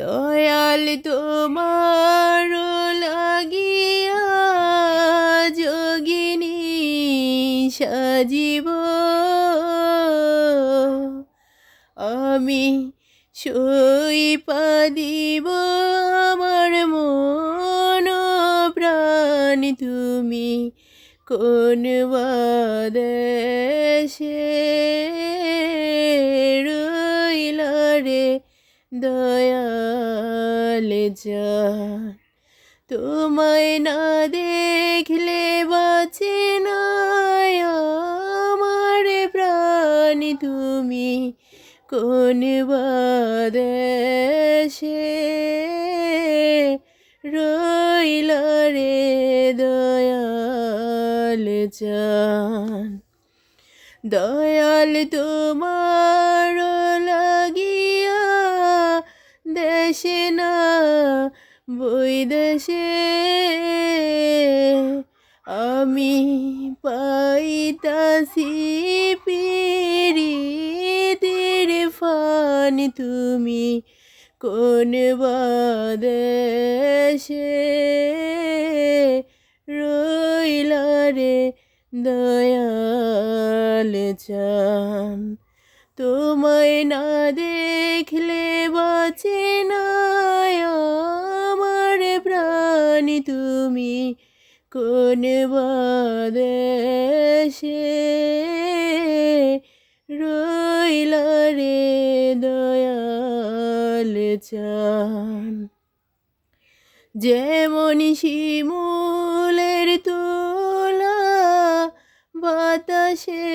দয়াল তোমার লাগিয়া যোগিনী সাজিব। আমি সই পাদিব আমার মন প্রাণ, তুমি কোন বাদেশে রইলা রে দয়াল যান। তোমায় না দেখলে বাঁচে না আমার প্রাণ। তুমি কোন বাদেশে রইলা রে দয়াল চান। দয়াল তোমার লাগিয়া বৈদেশে আমি পাইতাছি পিরিতের ফান। তুমি কোন বাদেশে রইলা রে দয়াল চান। তোমায় না দেখলে বাঁচে তুমি কোন বাদেশে রইলা রে দয়াল চান যেমন শিমুলের তোলা বাতাসে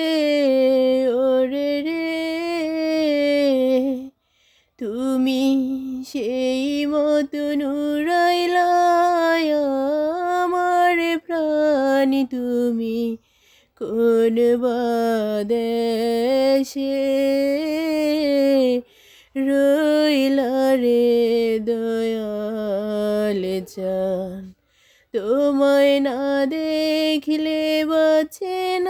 ওরে রে, তুমি সেই মতন উড়াইলা প্রাণ তুমি কোন বাদেশে রইলা রে দয়াল চান তোমায় না দেখলে বাঁচে না।